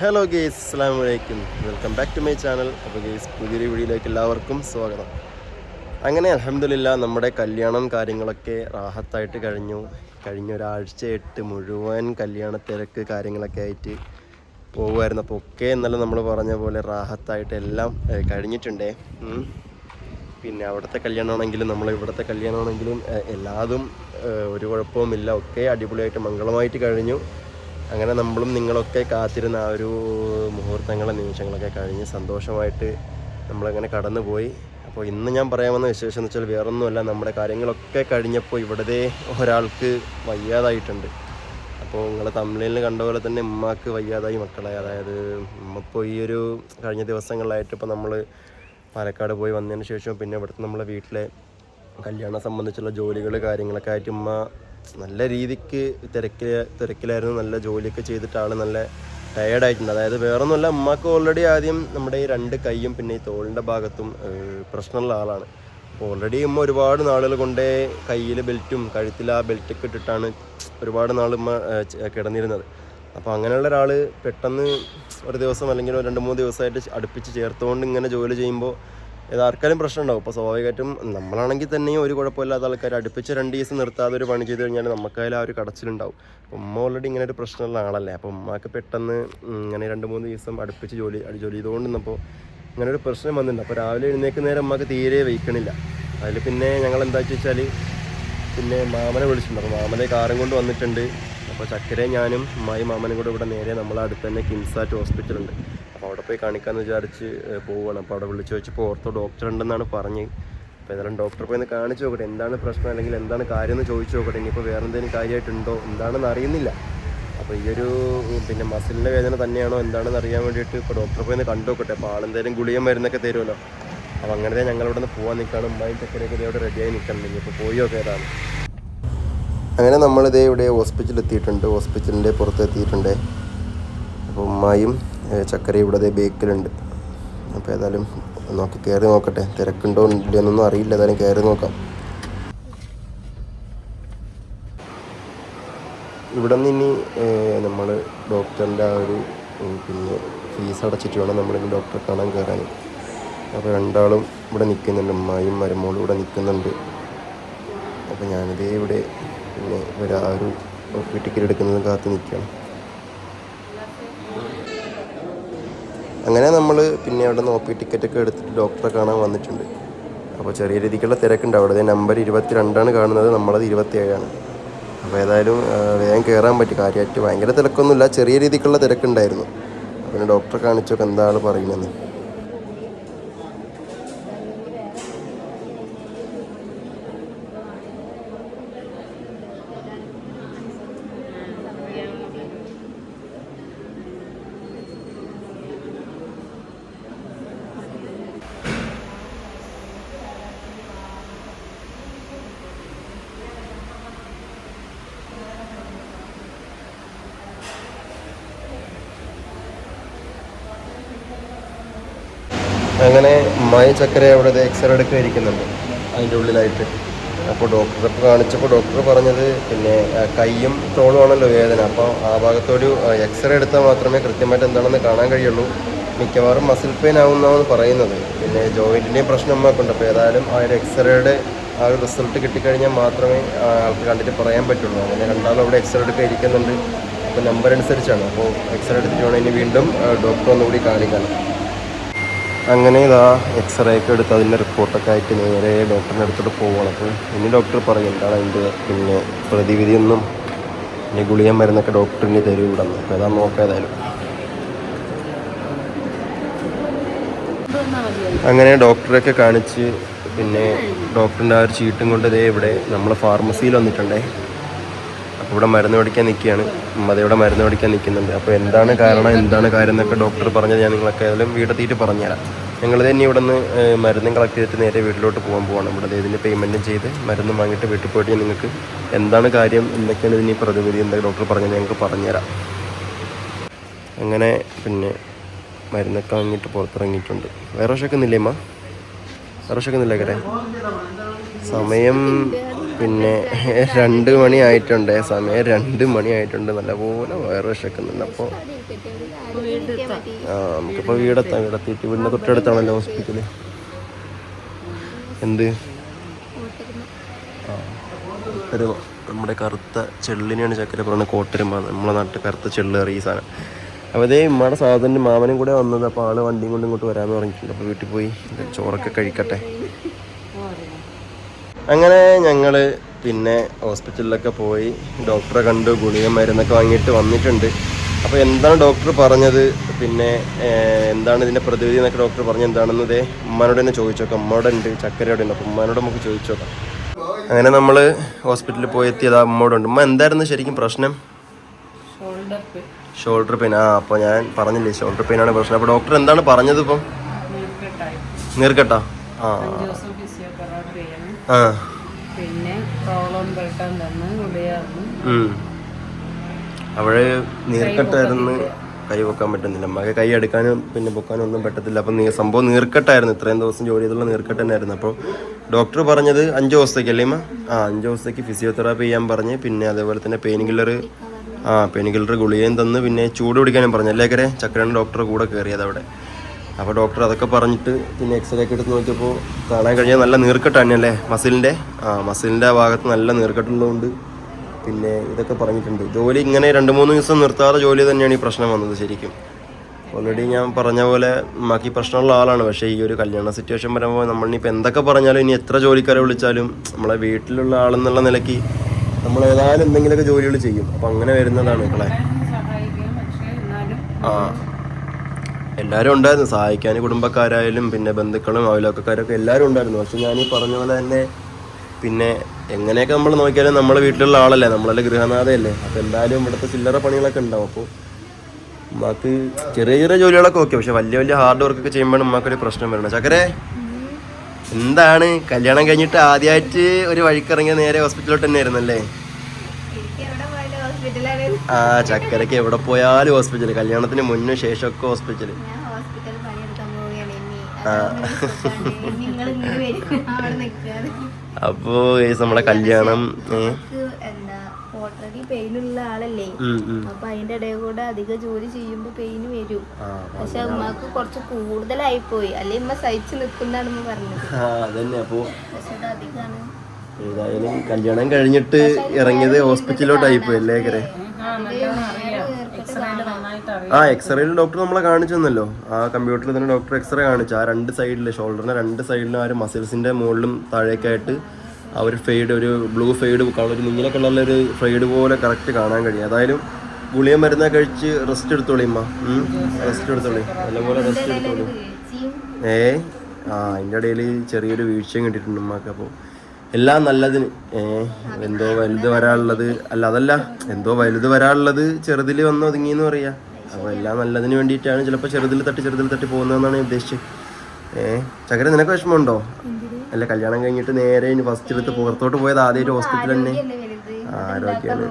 Hello guys അസ്സാം വലൈക്കും welcome back to my channel അപ്പോൾ ഗേസ് പുതിയൊരു വീഡിയോയിലേക്ക് എല്ലാവർക്കും സ്വാഗതം. അങ്ങനെ അലഹമില്ല നമ്മുടെ കല്യാണം കാര്യങ്ങളൊക്കെ റാഹത്തായിട്ട് കഴിഞ്ഞു. കഴിഞ്ഞ ഒരാഴ്ചയായിട്ട് മുഴുവൻ കല്യാണ തിരക്ക് കാര്യങ്ങളൊക്കെ ആയിട്ട് പോകുമായിരുന്നു അപ്പോൾ ഒക്കെ ഇന്നലെ നമ്മൾ പറഞ്ഞ പോലെ റാഹത്തായിട്ട് എല്ലാം കഴിഞ്ഞിട്ടുണ്ടേ. പിന്നെ അവിടുത്തെ കല്യാണമാണെങ്കിലും നമ്മൾ ഇവിടുത്തെ കല്യാണമാണെങ്കിലും എല്ലാതും ഒരു ഒരു കുഴപ്പവുമില്ല. ഒക്കെ അടിപൊളിയായിട്ട് മംഗളമായിട്ട് കഴിഞ്ഞു. അങ്ങനെ നമ്മളും നിങ്ങളൊക്കെ കാത്തിരുന്ന ആ ഒരു മുഹൂർത്തങ്ങളും നിമിഷങ്ങളൊക്കെ കഴിഞ്ഞ് സന്തോഷമായിട്ട് നമ്മളങ്ങനെ കടന്നുപോയി. അപ്പോൾ ഇന്ന് ഞാൻ പറയാൻ വന്ന വിശേഷം എന്ന് വെച്ചാൽ വേറൊന്നുമല്ല നമ്മുടെ കാര്യങ്ങളൊക്കെ കഴിഞ്ഞപ്പോൾ ഇവിടുത്തെ ഒരാൾക്ക് വയ്യാതായിട്ടുണ്ട്. അപ്പോൾ നിങ്ങൾ തമിഴിൽ കണ്ട പോലെ തന്നെ ഉമ്മാക്ക് വയ്യാതായി മക്കളെ. അതായത് ഉമ്മപ്പോൾ ഈ ഒരു കഴിഞ്ഞ ദിവസങ്ങളിലായിട്ട് ഇപ്പോൾ നമ്മൾ പാലക്കാട് പോയി വന്നതിന് ശേഷം പിന്നെ ഇവിടുത്തെ നമ്മളെ വീട്ടിലെ കല്യാണം സംബന്ധിച്ചുള്ള ജോലികൾ കാര്യങ്ങളൊക്കെ ആയിട്ട് ഉമ്മ നല്ല രീതിക്ക് തിരക്കിൽ തിരക്കിലായിരുന്നു നല്ല ജോലിയൊക്കെ ചെയ്തിട്ട് ആൾ നല്ല ടയേർഡായിട്ടുണ്ട് അതായത് വേറൊന്നുമല്ല അമ്മയ്ക്ക് ഓൾറെഡി ആദ്യം നമ്മുടെ ഈ രണ്ട് കൈയും പിന്നെ ഈ തോളിന്റെ ഭാഗത്തും പ്രശ്നമുള്ള ആളാണ്. ഓൾറെഡി ഉമ്മ ഒരുപാട് നാളുകൾ കൊണ്ടേ കയ്യിൽ ബെൽറ്റും കഴുത്തിൽ ആ ബെൽറ്റൊക്കെ ഇട്ടിട്ടാണ് ഒരുപാട് നാൾ ഉമ്മ കിടന്നിരുന്നത്. അപ്പോൾ അങ്ങനെയുള്ള ഒരാൾ പെട്ടെന്ന് ഒരു ദിവസം അല്ലെങ്കിൽ രണ്ട് മൂന്ന് ദിവസമായിട്ട് അടുപ്പിച്ച് ചേർത്തുകൊണ്ട് ഇങ്ങനെ ജോലി ചെയ്യുമ്പോൾ ഇത് ആർക്കാരും പ്രശ്നം ഉണ്ടാവും അപ്പോൾ സ്വാഭാവികമായിട്ടും നമ്മളാണെങ്കിൽ തന്നെയും ഒരു കുഴപ്പമില്ലാത്ത ആൾക്കാർ അടുപ്പിച്ച് രണ്ട് ദിവസം നിർത്താതെ ഒരു പണി ചെയ്ത് കഴിഞ്ഞാൽ നമുക്കായാലും ആ ഒരു കടച്ചിലുണ്ടാവും. അപ്പോൾ ഉമ്മ ഓൾറെഡി ഇങ്ങനെ ഒരു പ്രശ്നമുള്ള ആളല്ലേ? അപ്പോൾ ഉമ്മക്ക് പെട്ടെന്ന് ഇങ്ങനെ രണ്ട് മൂന്ന് ദിവസം അടുപ്പിച്ച് ജോലി ജോലി ജോലി ചെയ്തുകൊണ്ടിരുന്നപ്പോൾ ഇങ്ങനെ ഒരു പ്രശ്നം വന്നിട്ടുണ്ട്. അപ്പോൾ രാവിലെ എഴുന്നേൽക്കുന്ന നേരം ഉമ്മക്ക് തീരെ വയ്ക്കണില്ല. അതിൽ പിന്നെ ഞങ്ങൾ എന്താ വെച്ചാൽ പിന്നെ മാമനെ വിളിച്ചിട്ടുണ്ട്. അപ്പോൾ മാമനെ കാറും കൊണ്ട് വന്നിട്ടുണ്ട്. അപ്പോൾ ചക്കരെ ഞാനും അമ്മായി മാമനും കൂടെ ഇവിടെ നേരെ നമ്മളെ അടുത്ത് തന്നെ കിംസാറ്റ് ഹോസ്പിറ്റലുണ്ട്. അപ്പോൾ അവിടെ പോയി കാണിക്കാമെന്ന് വിചാരിച്ച് പോവുകയാണ് അപ്പോൾ അവിടെ വിളിച്ച് വെച്ചപ്പോൾ ഓർത്തോ ഡോക്ടർ ഉണ്ടെന്നാണ് പറഞ്ഞ്. അപ്പോൾ ഏതായാലും ഡോക്ടറെ പോയി ഒന്ന് കാണിച്ച് നോക്കട്ടെ എന്താണ് പ്രശ്നം അല്ലെങ്കിൽ എന്താണ് കാര്യം എന്ന് ചോദിച്ചു നോക്കട്ടെ. ഇനിയിപ്പോൾ വേറെ എന്തെങ്കിലും കാര്യമായിട്ടുണ്ടോ എന്താണെന്ന് അറിയുന്നില്ല. അപ്പോൾ ഈ ഒരു പിന്നെ മസിലിന്റെ വേദന തന്നെയാണോ എന്താണെന്ന് അറിയാൻ വേണ്ടിയിട്ട് ഇപ്പോൾ ഡോക്ടറെ പോയി ഒന്ന് കണ്ടു നോക്കട്ടെ. അപ്പോൾ ആളെന്തെങ്കിലും ഗുളിയും മരുന്നൊക്കെ തരുമല്ലോ. അപ്പോൾ അങ്ങനെ ഞങ്ങളിവിടെ നിന്ന് പോകാൻ നിൽക്കുകയാണ്. ഉമ്മായും ചക്കരയൊക്കെ ദേ അവിടെ റെഡിയായി നിൽക്കണം ഇപ്പോൾ പോയി നോക്കാം ഏതാണ്. അങ്ങനെ നമ്മളിതേ ഇവിടെ ഹോസ്പിറ്റലിൽ എത്തിയിട്ടുണ്ട്. ഹോസ്പിറ്റലിന്റെ പുറത്ത് എത്തിയിട്ടുണ്ട്. അപ്പോൾ ഉമ്മായും ഏഹ്, ചക്കരയും ഇവിടെ ബേക്കിലുണ്ട്. അപ്പോൾ ഏതായാലും നോക്കി കയറി നോക്കട്ടെ. തിരക്കുണ്ടോ ഇല്ലയെന്നൊന്നും അറിയില്ല. ഏതായാലും കയറി നോക്കാം. ഇവിടെ നിന്ന് ഇനി നമ്മൾ ഡോക്ടറിന്റെ ആ ഒരു പിന്നെ ഫീസ് അടച്ചിട്ട് വേണം നമ്മളിനി ഡോക്ടറെ കാണാൻ കയറാൻ അപ്പോൾ രണ്ടാളും ഇവിടെ നിൽക്കുന്നുണ്ട്. ഉമ്മായും മരുമോളും ഇവിടെ നിൽക്കുന്നുണ്ട്. അപ്പോൾ ഞാനിതേ ഇവിടെ പിന്നെ ഒരു ആ ഒരു ടിക്കറ്റ് എടുക്കുന്നത് കാത്ത് നിൽക്കുകയാണ്. അങ്ങനെ നമ്മൾ പിന്നെ അവിടെ നിന്ന് ഒ പി ടിക്കറ്റൊക്കെ എടുത്തിട്ട് ഡോക്ടറെ കാണാൻ വന്നിട്ടുണ്ട്. അപ്പോൾ ചെറിയ രീതിക്കുള്ള തിരക്കുണ്ട്. അവിടെ നമ്പർ ഇരുപത്തി രണ്ടാണ് കാണുന്നത്. നമ്മളത് ഇരുപത്തി ഏഴാണ് അപ്പോൾ ഏതായാലും വേഗം കയറാൻ പറ്റി. കാര്യമായിട്ട് ഭയങ്കര തിരക്കൊന്നുമില്ല. ചെറിയ രീതിക്കുള്ള തിരക്കുണ്ടായിരുന്നു. പിന്നെ ഡോക്ടറെ കാണിച്ചൊക്കെ എന്താണ് പറയുന്നത് അങ്ങനെ ഉമ്മായും ചക്കര അവിടെ എക്സ്റേ ഇരിക്കുന്നുണ്ട് അതിന്റെ ഉള്ളിലായിട്ട്. അപ്പോൾ ഡോക്ടറെ കാണിച്ചപ്പോൾ ഡോക്ടർ പറഞ്ഞത് പിന്നെ കൈയും തോളുമാണല്ലോ വേദന. അപ്പോൾ ആ ഭാഗത്തൊരു എക്സ്റേ എടുത്താൽ മാത്രമേ കൃത്യമായിട്ട് എന്താണെന്ന് കാണാൻ കഴിയുള്ളൂ. മിക്കവാറും മസിൽ പെയിൻ ആവുന്നതാണ് പറയുന്നത്. പിന്നെ ജോയിന്റിന്റെയും പ്രശ്നം അമ്മക്കുണ്ട് അപ്പോൾ ഏതായാലും ആ ഒരു എക്സ്റേയുടെ ആ ഒരു റിസൾട്ട് കിട്ടിക്കഴിഞ്ഞാൽ മാത്രമേ ആൾക്ക് കണ്ടിട്ട് പറയാൻ പറ്റുള്ളൂ. അങ്ങനെ രണ്ടാളും അവിടെ എക്സ്റേ എടുക്കാൻ ഇരിക്കുന്നുണ്ട് അപ്പോൾ നമ്പർ അനുസരിച്ചാണ്. അപ്പോൾ എക്സ്റേ എടുത്തിട്ട് വേണം ഇനി വീണ്ടും ഡോക്ടർ ഒന്നുകൂടി കാണിക്കാൻ. അങ്ങനെ ഇതാ എക്സ്റേ ഒക്കെ എടുത്ത് അതിന്റെ റിപ്പോർട്ടൊക്കെ ആയിട്ട് നേരെ ഡോക്ടറിന്റെ അടുത്തോട്ട് പോവുകയാണ് അപ്പോൾ ഇനി ഡോക്ടർ പറയും എന്താണ് അതിന്റെ പിന്നെ പ്രതിവിധിയൊന്നും ഇനി ഗുളിയൻ മരുന്നൊക്കെ ഡോക്ടറിന് തരും ഇവിടെ നിന്ന്. അപ്പോൾ ഏതാ നോക്കാം ഏതായാലും. അങ്ങനെ ഡോക്ടറെയൊക്കെ കാണിച്ച് പിന്നെ ഡോക്ടറിന്റെ ആ ഒരു ചീട്ടും കൊണ്ട് ഇതേ ഇവിടെ നമ്മൾ ഫാർമസിയിൽ വന്നിട്ടുണ്ടേ. അപ്പോൾ ഇവിടെ മരുന്ന് മേടിക്കാൻ നിൽക്കുകയാണ്. ഇവിടെ മരുന്ന് മേടിക്കാൻ നിൽക്കുന്നുണ്ട്. അപ്പോൾ എന്താണ് കാരണം എന്താണ് കാര്യം എന്നൊക്കെ ഡോക്ടർ പറഞ്ഞത് ഞാൻ നിങ്ങളൊക്കെ ഏതായാലും വീടെത്തിയിട്ട് പറഞ്ഞുതരാം. ഞങ്ങൾ തന്നെ ഇവിടെ നിന്ന് മരുന്നും കളക്ട് ചെയ്തിട്ട് നേരെ വീട്ടിലോട്ട് പോകാൻ പോവാണ്. ഇവിടെ ഇതിന്റെ പേയ്മെന്റും ചെയ്ത് മരുന്ന് വാങ്ങിയിട്ട് വീട്ടിൽ പോയിട്ട് നിങ്ങൾക്ക് എന്താണ് കാര്യം എന്തൊക്കെയാണ് ഇതിന് പ്രതിവിധി എന്താ ഡോക്ടർ പറഞ്ഞാൽ ഞങ്ങൾക്ക് പറഞ്ഞുതരാം. അങ്ങനെ പിന്നെ മരുന്നൊക്കെ വാങ്ങിയിട്ട് പുറത്തിറങ്ങിയിട്ടുണ്ട്. വേറെ വിശക്കുന്നില്ലേ അമ്മ വേറെ വിശക്കുന്നില്ലേ കരെ സമയം പിന്നെ രണ്ട് മണി ആയിട്ടുണ്ട് സമയം രണ്ട് മണി ആയിട്ടുണ്ട് നല്ലപോലെ വയറ് വിശക്കുന്നുണ്ട്. അപ്പോൾ ആ നമുക്കിപ്പോൾ വീടെത്താം. വീടെത്തിയിട്ട് വീടിന്റെ തൊട്ടടുത്താണല്ലോ ഹോസ്പിറ്റൽ. എന്ത്? ഒരു നമ്മുടെ കറുത്ത ചെള്ളിനെയാണ് ചക്കര പറയുന്നത് കോട്ടരുമ നമ്മളെ നാട്ടിൽ കറുത്ത ചെള്ള് അറിയ സാധനം. അപ്പോൾ അതേ ഇമ്മയുടെ സാധനം മാമനും കൂടെ വന്നത്. അപ്പോൾ ആൾ വണ്ടിയും കൊണ്ട് ഇങ്ങോട്ട് വരാമെന്ന് പറഞ്ഞിട്ടുണ്ട്. അപ്പോൾ വീട്ടിൽ പോയി. ചോറൊക്കെ കഴിക്കട്ടെ. അങ്ങനെ ഞങ്ങൾ പിന്നെ ഹോസ്പിറ്റലിലൊക്കെ പോയി ഡോക്ടറെ കണ്ടു ഗുളിക മരുന്നൊക്കെ വാങ്ങിയിട്ട് വന്നിട്ടുണ്ട്. അപ്പോൾ എന്താണ് ഡോക്ടർ പറഞ്ഞത്? പിന്നെ എന്താണ് ഇതിന്റെ പ്രതിവിധി എന്നൊക്കെ ഡോക്ടർ പറഞ്ഞത് എന്താണെന്ന് ഇതേ ഉമ്മാനോട് തന്നെ ചോദിച്ചു നോക്കാം അമ്മയോടെ ഉണ്ട് ചക്കരയോടെ ഉണ്ട്. അപ്പോൾ ഉമ്മാനോട് നമുക്ക് ചോദിച്ചു നോക്കാം അങ്ങനെ നമ്മൾ ഹോസ്പിറ്റലിൽ പോയി എത്തിയത് ആ അമ്മയോടുണ്ട് ഉമ്മ എന്തായിരുന്നു ശരിക്കും പ്രശ്നം? ഷോൾഡർ പെയിൻ ആ അപ്പോൾ ഞാൻ പറഞ്ഞില്ലേ ഷോൾഡർ പെയിൻ ആണ് പ്രശ്നം. അപ്പോൾ ഡോക്ടർ എന്താണ് പറഞ്ഞത് ഇപ്പം? നീർക്കട്ടാ? ആ പിന്നെ പെട്ടാൻ തന്ന് അവിടെ നീർക്കെട്ടായിരുന്നു. കൈ പൊക്കാൻ പറ്റുന്നില്ല. അമ്മയ്ക്ക് കൈ എടുക്കാനും പിന്നെ പൊക്കാനും ഒന്നും പറ്റത്തില്ല. അപ്പം നീ സംഭവം നീർക്കെട്ടായിരുന്നു. ഇത്രയും ദിവസം ജോലി ചെയ്തുള്ള നീർക്കെട്ട് തന്നെയായിരുന്നു. അപ്പോൾ ഡോക്ടർ പറഞ്ഞത് അഞ്ച് ദിവസത്തേക്ക് അല്ലേ ആ അഞ്ച് ദിവസത്തേക്ക് ഫിസിയോതെറാപ്പി ചെയ്യാൻ പറഞ്ഞ് പിന്നെ അതേപോലെ തന്നെ പെയിൻ കില്ലർ ആ പെയിൻ കില്ലർ ഗുളികയും തന്ന് പിന്നെ ചൂട് പിടിക്കാനും പറഞ്ഞു. അല്ലേക്കരെ കരെ? ചക്രൻ ഡോക്ടറെ കൂടെ കയറിയത് അവിടെ അപ്പോൾ ഡോക്ടർ അതൊക്കെ പറഞ്ഞിട്ട് പിന്നെ എക്സ്റേ ഒക്കെ എടുത്ത് നോക്കിയപ്പോൾ കാണാൻ കഴിഞ്ഞാൽ നല്ല നീർക്കെട്ടാണ് അല്ലേ മസിലിന്റെ ആ മസിലിന്റെ ആ ഭാഗത്ത് നല്ല നീർക്കെട്ടുള്ളതുകൊണ്ട് പിന്നെ ഇതൊക്കെ പറഞ്ഞിട്ടുണ്ട്. ജോലി ഇങ്ങനെ രണ്ട് മൂന്ന് ദിവസം നിർത്താതെ ജോലി തന്നെയാണ് ഈ പ്രശ്നം വന്നത് ശരിക്കും. ഓൾറെഡി ഞാൻ പറഞ്ഞ പോലെ ബാക്കി പ്രശ്നമുള്ള ആളാണ്. പക്ഷേ ഈ ഒരു കല്യാണ സിറ്റുവേഷൻ വരുമ്പോൾ നമ്മളിപ്പോൾ എന്തൊക്കെ പറഞ്ഞാലും ഇനി എത്ര ജോലിക്കാരെ വിളിച്ചാലും നമ്മളെ വീട്ടിലുള്ള ആളെന്നുള്ള നിലയ്ക്ക് നമ്മൾ ഏതായാലും എന്തെങ്കിലുമൊക്കെ ജോലികൾ ചെയ്യും. അപ്പം അങ്ങനെ വരുന്നതാണ് മക്കളെ. പക്ഷേ ആ. എല്ലാവരും ഉണ്ടായിരുന്നു. സഹായിക്കാൻ കുടുംബക്കാരായാലും പിന്നെ ബന്ധുക്കളും അയലോക്കക്കാരൊക്കെ എല്ലാവരും ഉണ്ടായിരുന്നു. പക്ഷെ ഞാൻ ഈ പറഞ്ഞ പോലെ തന്നെ പിന്നെ എങ്ങനെയൊക്കെ നമ്മൾ നോക്കിയാലും നമ്മളെ വീട്ടിലുള്ള ആളല്ലേ? നമ്മളല്ലേ ഗൃഹനാഥയല്ലേ? അപ്പോൾ എന്തായാലും ഇവിടുത്തെ ചില്ലറ പണികളൊക്കെ ഉണ്ടാവും. അപ്പോൾ നമുക്ക് ചെറിയ ചെറിയ ജോലികളൊക്കെ ഓക്കെ പക്ഷെ വലിയ വലിയ ഹാർഡ് വർക്കൊക്കെ ചെയ്യുമ്പോഴാണ് നമുക്കൊരു പ്രശ്നം വരണം ചക്കരെ എന്താണ്? കല്യാണം കഴിഞ്ഞിട്ട് ആദ്യമായിട്ട് ഒരു വഴിക്കിറങ്ങിയ നേരെ ഹോസ്പിറ്റലിലോട്ട് തന്നെ ആയിരുന്നല്ലേ ആ ചക്കരക്ക് എവിടെ പോയാലും ഹോസ്പിറ്റൽ കല്യാണത്തിന് മുന്നും ശേഷമൊക്കെ ഹോസ്പിറ്റൽ അപ്പോൾ നമ്മുടെ കല്യാണം ഓൾറെഡി പെയിനുള്ള ആളല്ലേ? ഉം, ഉം. അപ്പൊ അതിന്റെ ഇടയിൽ കൂടെ അധികം ജോലി ചെയ്യുമ്പോ പെയിന് വരും. പക്ഷെ ഉമ്മക്ക് കുറച്ച് കൂടുതലായി പോയി അല്ലെ ഉമ്മ സഹിച്ച് നിൽക്കുന്നതാണ് ഉമ്മ പറഞ്ഞത് പക്ഷെ അത് അധികമാണ് ഏതായാലും കല്യാണം കഴിഞ്ഞിട്ട് ഇറങ്ങിയത് ഹോസ്പിറ്റലിലോട്ടായി പോയി അല്ലേ കരെ ആ എക്സ്റേയിൽ ഡോക്ടർ നമ്മളെ കാണിച്ചു തന്നല്ലോ. ആ കമ്പ്യൂട്ടറിൽ തന്നെ ഡോക്ടർ എക്സ്റേ കാണിച്ചു. ആ രണ്ട് സൈഡിൽ ഷോൾഡറിന്റെ രണ്ട് സൈഡിലും ആ ഒരു മസിൽസിന്റെ മുകളിലും താഴേക്കായിട്ട് ആ ഒരു ഫെയ്ഡ് ഒരു ബ്ലൂ ഫെയ്ഡ് കളർ നീല കളറിലെ ഒരു ഫെയ്ഡ് പോലെ കറക്റ്റ് കാണാൻ കഴിയും. ഏതായാലും ഗുളിയ മരുന്ന കഴിച്ച് റെസ്റ്റ് എടുത്തോളി അമ്മ റെസ്റ്റ് എടുത്തോളി. നല്ലപോലെ റെസ്റ്റ് എടുത്തോളി. ഏ? ആ അതിന്റെ ഇടയിൽ ചെറിയൊരു വീഴ്ചയും കിട്ടിയിട്ടുണ്ട് ഉമ്മക്ക്. അപ്പോൾ എല്ലാം നല്ലതിന്. എന്തോ വലുത് വരാനുള്ളത്. അല്ല അതല്ല എന്തോ വലുത് വരാനുള്ളത് ചെറുതിൽ വന്ന് ഒതുങ്ങിയെന്ന് പറയാ. അപ്പോൾ എല്ലാം നല്ലതിന് വേണ്ടിയിട്ടാണ് ചിലപ്പോൾ ചെറുതിൽ തട്ടി ചെറുതിൽ തട്ടി പോകുന്നതെന്നാണ് ഞാൻ ഉദ്ദേശിച്ചത്. ഏ ചകര നിനക്ക് വിഷമമുണ്ടോ? അല്ല കല്യാണം കഴിഞ്ഞിട്ട് നേരെ ഇനി ഫസ്റ്റ് എടുത്ത് പുറത്തോട്ട് പോയത് ആദ്യമായിട്ട് ഹോസ്പിറ്റൽ തന്നെ. ആരോഗ്യമാണ്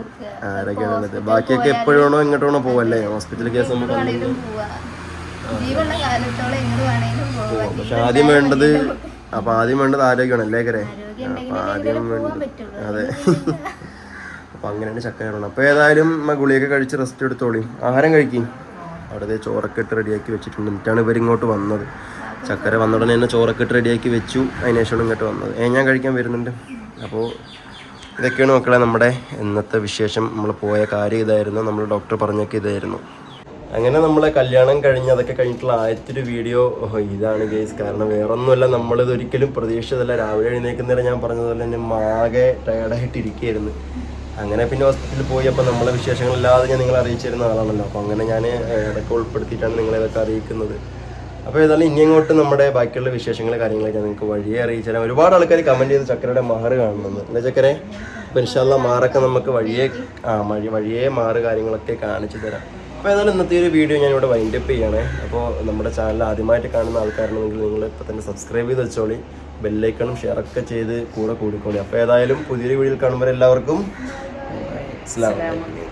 ആരോഗ്യമാണ് നല്ലത്. ബാക്കിയൊക്കെ എപ്പോഴാണോ എങ്ങോട്ടാണോ പോവല്ലേ? ഹോസ്പിറ്റൽ കേസ് നമുക്ക് പക്ഷെ ആദ്യം വേണ്ടത് അപ്പൊ ആദ്യം വേണ്ടത് ആരോഗ്യമാണ് അല്ലേ കരെ? അപ്പൊ ആദ്യം വേണ്ടത് അതെ. അപ്പൊ അങ്ങനെയാണ് ചക്കയാണ് അപ്പൊ ഏതായാലും ഗുളിയൊക്കെ കഴിച്ച് റെസ്റ്റ് എടുത്തോളി. ആഹാരം കഴിക്കും. അവിടെ ചോറൊക്കെ ഇട്ട് റെഡിയാക്കി വെച്ചിട്ടുണ്ട്. എന്നിട്ടാണ് ഇവർ ഇങ്ങോട്ട് വന്നത്. ചക്കര വന്ന ഉടനെ തന്നെ ചോറൊക്കെ ഇട്ട് റെഡിയാക്കി വെച്ചു. അതിനുശേഷമാണ് ഇങ്ങോട്ട് വന്നത്. ഏ ഞാൻ കഴിക്കാൻ വരുന്നുണ്ട്. അപ്പോൾ ഇതൊക്കെയാണ് മക്കളെ നമ്മുടെ ഇന്നത്തെ വിശേഷം. നമ്മൾ പോയ കാര്യം ഇതായിരുന്നു. നമ്മൾ ഡോക്ടർ പറഞ്ഞൊക്കെ ഇതായിരുന്നു. അങ്ങനെ നമ്മളെ കല്യാണം കഴിഞ്ഞ് അതൊക്കെ കഴിഞ്ഞിട്ടുള്ള ആദ്യത്തെ വീഡിയോ ഇതാണ് ഗേസ് കാരണം വേറെ ഒന്നുമല്ല നമ്മളിത് ഒരിക്കലും പ്രതീക്ഷിച്ചതല്ല. രാവിലെ എഴുന്നേക്കുന്നേരം ഞാൻ പറഞ്ഞതുപോലെ തന്നെ മാകെ ടയർഡായിട്ട് ഇരിക്കുകയായിരുന്നു. അങ്ങനെ പിന്നെ ഹോസ്പിറ്റലിൽ പോയി അപ്പോൾ നമ്മളെ വിശേഷങ്ങളില്ലാതെ ഞാൻ നിങ്ങളെ അറിയിച്ചിരുന്ന ആളാണല്ലോ. അപ്പോൾ അങ്ങനെ ഞാൻ ഇടയ്ക്ക് ഉൾപ്പെടുത്തിയിട്ടാണ് നിങ്ങളെ ഇതൊക്കെ അറിയിക്കുന്നത്. അപ്പോൾ ഏതായാലും ഇനി അങ്ങോട്ട് നമ്മുടെ ബാക്കിയുള്ള വിശേഷങ്ങൾ കാര്യങ്ങളൊക്കെ നിങ്ങൾക്ക് വഴിയെ അറിയിച്ചു തരാം ഒരുപാട് ആൾക്കാർ കമന്റ് ചെയ്ത് ചക്കരയുടെ മാറ് കാണുന്നത് അല്ലേ ചക്കരെ? അപ്പോൾ ഇൻഷാല്ല മാറൊക്കെ നമുക്ക് വഴിയെ ആ വഴി വഴിയെ മാറ് കാര്യങ്ങളൊക്കെ കാണിച്ചു തരാം അപ്പോൾ ഏതായാലും ഇന്നത്തെ ഒരു വീഡിയോ ഞാൻ ഇവിടെ വൈൻഡപ്പ് ചെയ്യണേ. അപ്പോൾ നമ്മുടെ ചാനൽ ആദ്യമായിട്ട് കാണുന്ന ആൾക്കാരാണെങ്കിൽ നിങ്ങൾ ഇപ്പോൾ തന്നെ സബ്സ്ക്രൈബ് ചെയ്ത് വെച്ചോളി. ബെല്ലൈക്കണും ഷെയറൊക്കെ ചെയ്ത് കൂടെ കൂടിക്കോളി. അപ്പോൾ ഏതായാലും പുതിയൊരു വീഡിയോയിൽ കാണുമ്പോൾ എല്ലാവർക്കും അലൈക്കും.